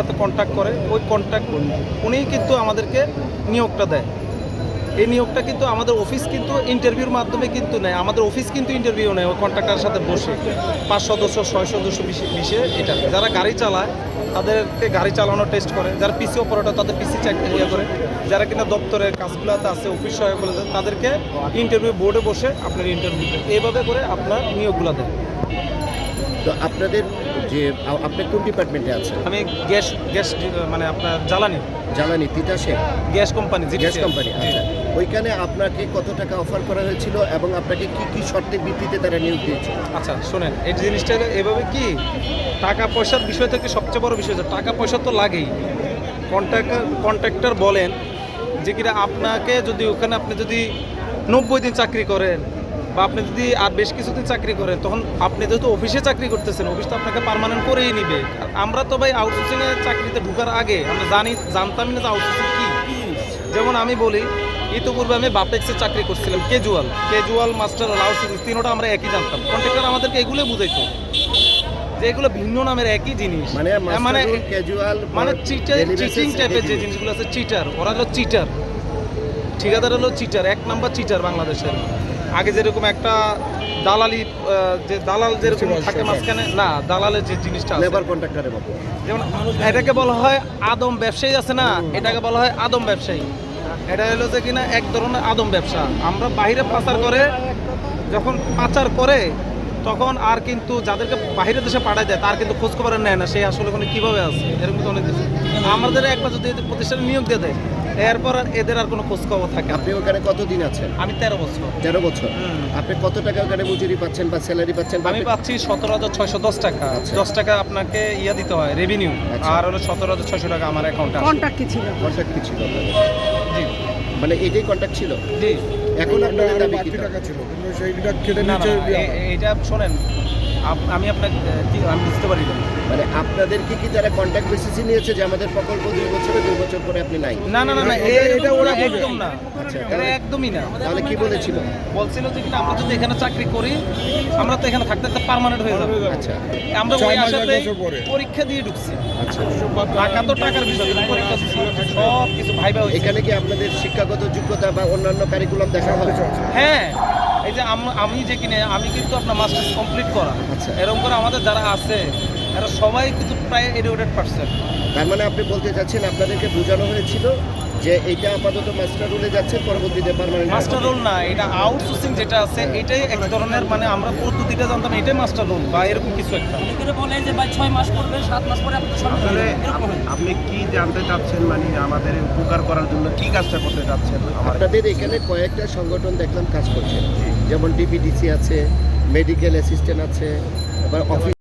সাথে কন্ট্যাক্ট করে, ওই কন্ট্যাক্ট উনিই কিন্তু আমাদেরকে নিয়োগটা দেয়। এই নিয়োগটা কিন্তু আমাদের অফিস কিন্তু ইন্টারভিউর মাধ্যমে কিন্তু নেয়। আমাদের অফিস কিন্তু ইন্টারভিউ নেয় ওই কন্ট্রাক্টারের সাথে বসে। পাঁচ সদস্য, ছয় সদস্য বিশে এটা। যারা গাড়ি চালায়, তাদেরকে গাড়ি চালানোর টেস্ট করে। যারা পিসি অপারেটর তাদের পিসি চাকরি ইয়ে করে। যারা কিনা দপ্তরের কাজগুলোতে আছে অফিস সহায়কগুলো তাদেরকে ইন্টারভিউ বোর্ডে বসে আপনার ইন্টারভিউ এইভাবে করে আপনার নিয়োগগুলো দেয়। তো আপনাদের যে আপনি কোন ডিপার্টমেন্টে আছেন? আমি গ্যাস গ্যাস মানে আপনার জ্বালানি। জ্বালানি তিতাসে গ্যাস কোম্পানি গ্যাস কোম্পানি আচ্ছা। ওইখানে আপনাকে কত টাকা অফার করা হয়েছিল এবং আপনাকে কি কি শর্তের ভিত্তিতে তারা নিয়োগ দিয়েছিল আচ্ছা শোনেন এই জিনিসটা এভাবে কি? টাকা পয়সার বিষয় থেকে সবচেয়ে বড় বিষয় টাকা পয়সা তো লাগেই। কন্ট্রাক্টর কন্ট্রাক্টর বলেন যে কিনা আপনাকে যদি ওখানে আপনি যদি নব্বই দিন চাকরি করেন বা আপনি যদি আর বেশ কিছুদিন চাকরি করেন তখন আপনি যেহেতু অফিসে চাকরি করতেছেন অফিস তো আপনাকে পার্মানেন্ট করেই নিবে। আমরা তো ভাই আউটসোর্সিংয়ে চাকরিতে ঢোকার আগে আমরা জানি জানতামই না যে আউটসোর্সিং কী। যেমন আমি বলি ইতিপূর্বে আমি বাপেক্সে চাকরি করছিলাম কেজুয়াল। কেজুয়াল মাস্টার আউটসোর্সিং তিনোটা আমরা একই জানতাম। কন্ট্রাক্টর আমাদেরকে এগুলো বুঝাইতো। যে এগুলো ভিন্ন নামের একই জিনিস। মানে মানে ক্যাজুয়াল মানে চিটার চিটিং টাইপের যে জিনিসগুলো আছে চিটার ওরা হলো চিটার ঠিকাদার হলো চিটার এক নাম্বার চিটার বাংলাদেশের। আগে যেরকম একটা দালালি যে দালাল যেরকম থাকে মাঝখানে না দালালের যে জিনিসটা লেবার কন্ট্রাক্টরের মতো। যেমন এটাকে বলা হয় আদম ব্যবসায়ী আছে না এটাকে বলা হয় আদম ব্যবসায়ী। এটা হলো যে কিনা এক ধরনের আদম ব্যবসা। আমরা বাইরে পাচার করে যখন পাচার করে তখন আর কিন্তু যাদেরকে বাইরের দেশে পাঠায় দেয় তার কিন্তু খোঁজ খবর নেয় না সে আসলে ওখানে কীভাবে আছে? এরকম অনেক কিছু। আমাদের একবার যদি প্রতিষ্ঠানে নিয়োগ দিয়ে দেয় এরপর আর এদের আর কোনো খোঁজ খবর থাকে আপনি ওখানে কতদিন আছেন? আমি তেরো বছর। তেরো বছর। আপনি কত টাকা ওখানে মজুরি পাচ্ছেন বা স্যালারি পাচ্ছেন? আমি পাচ্ছি সতেরো হাজার ছয়শো দশ টাকা। আচ্ছা। দশ টাকা আপনাকে ইয়া দিতে হয় রেভিনিউ আচ্ছা। আর হলো সতেরো হাজার ছয়শো টাকা আমার অ্যাকাউন্টে কন্ট্যাক্ট কি ছিল? কন্ট্রাক্ট কি ছিল আপনাদের? জি। মানে এটাই কন্ট্রাক্ট ছিল? জি। এখন আপনাদের দাবি কি টাকা ছিল কিন্তু সেইটা কেটে না না নিচে এ- শোনেন আমি আপনাকে আমি বুঝতে পারি না। মানে আপনাদেরকে কি কি তারা কন্ট্রাক্ট বেসিসে নিয়েছে যে আমাদের প্রকল্প দুই বছরে দুই বছর পরে আপনি নাই? না না না না এটা- ওরা একদম না। আচ্ছা, এটা একদমই না। তাহলে কি বলেছিল? বলছিল যে কিনা আমরা যদি এখানে চাকরি করি আমরা তো এখানে থাকতে থাকতে পার্মানেন্ট হয়ে যাব। আচ্ছা। আমরা ওই আশাতে পরীক্ষা দিয়ে ঢুকছি। আচ্ছা। টাকা তো টাকার বিষয় পরীক্ষা দিছি সব কিছু ভাইবা এখানে কি আপনাদের শিক্ষাগত যোগ্যতা বা অন্যান্য কারিকুলাম দেখা হয় হ্যাঁ। এই যে আমি যে কিনে আমি কিন্তু আপনার মাস্টার্স কমপ্লিট করা। আচ্ছা। এরকম করে আমাদের যারা আছে এরা সবাই কিন্তু প্রায় এডুকেটেড পার্সেন্ট তার মানে আপনি বলতে চাচ্ছেন আপনাদেরকে বোঝানো হয়েছিল যে এইটা আপাতত মাস্টার রোলে যাচ্ছে পরবর্তীতে পার্মানেন্ট মাস্টার রোল না এটা আউটসোর্সিং যেটা আছে এটাই এক ধরনের মানে আমরা পদ্ধতিটা জানতাম এটাই মাস্টার রোল বা এরকম কিছু একটা। অনেকে বলে যে ভাই ছয় মাস করবে সাত মাস পরে আসলে আপনি কি জানতে চাচ্ছেন? মানে আমাদের উপকার করার জন্য কি কাজটা করতে চাচ্ছেন? আমার আপনাদের এখানে কয়েকটা সংগঠন দেখলাম কাজ করছে। যেমন ডিপিডিসি আছে মেডিকেল অ্যাসিস্ট্যান্ট আছে আবার অফিস